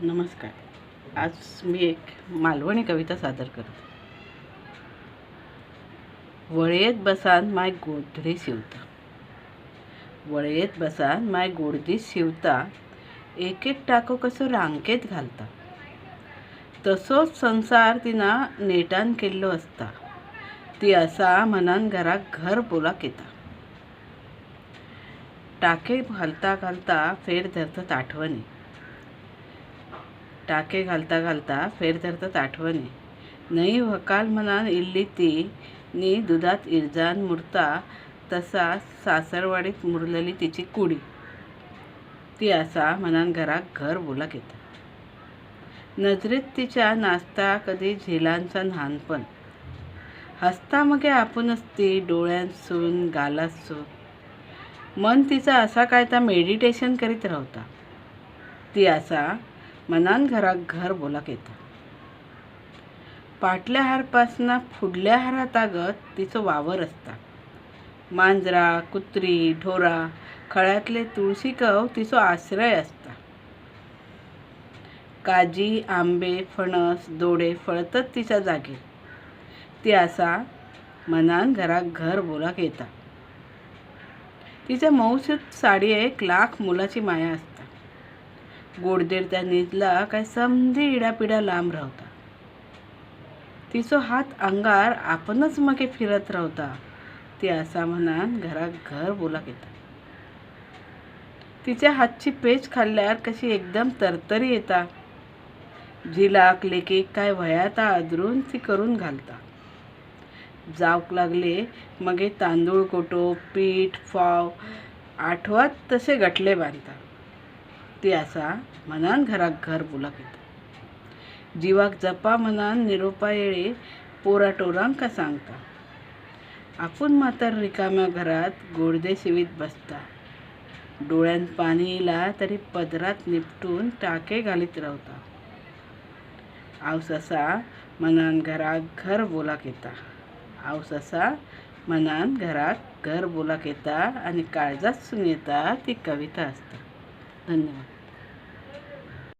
नमस्कार. आज मी एक मालवणी कविता सादर करते. वळयेत बसान माय गोधडी शिवता. वळयेत बसान माय गोडदी शिवता. एक एक टाको कसो रांकेत घालता. तसोच संसार तिना नेटान केल्लो असता. ती असा मनान घराक घर बोलाक येता टाके घालता घालता फेर धरतात आठवणी. टाके घालता घालता फेर धरतात आठवणी. नई व्हकाल म्हणान इल्ली ती नी दुधात इरजान मुरता तसा सासरवाडीत मुरलेली तिची कुडी. ती असा म्हणान घराक घर बोलाक येता. नजरेत तिच्या नाचता कधी झेलांचा न्हानपण हसता मगे आपूणच ती डोळ्यांसून गालासून सून. मन तिचा असा काय ता मेडिटेशन करीत रावता ती असा मनान घराक घर बोलाक येता. फाटल्या हारपासना फुडल्या हारा तागत तिचो वावर आसता मांजरा कुत्री ढोरा खळ्यातले तुळशी कव तिचो आश्रय असता. काजी आंबे फणस दोडे फळतत तिच्या जागी. ती असा मनान घराक घर बोलाक येता. तिच्या मौसूत साडयेक लाख मुलाची माया असता. गोडदेर त्या न्हिदला काय समधी इडापिडा लांब रावता तिचो हात अंगार आपणच मगे फिरत रावता ती असा म्हणान घराक घर बोलाक येता तिच्या हातची पेज खाल्ल्यार कशी एकदम तरतरी येता. झिलाक लेकीक काय वयाता आदरून ती करून घालता. जावक लागले मगे तांदूळ कोटो पीठ फाव आठवत तसे गटले बांधता. ती असा मनान घराक घर बोलाक येता. जिवाक जपा मनान निरोपा येळे पोरा टोरांका सांगता? आपूण मातर रिकाम्या घरात गोडदे शिवीत बसता. डोळ्यात पाणी येला तरी पदरात निपटून टाके घालीत रावता. हांव असा मनान घराक घर बोलाक येता. हांव असा मनान घराक घर बोलाक येता आनी काळजातसून येता ती कविता आसता 嗯。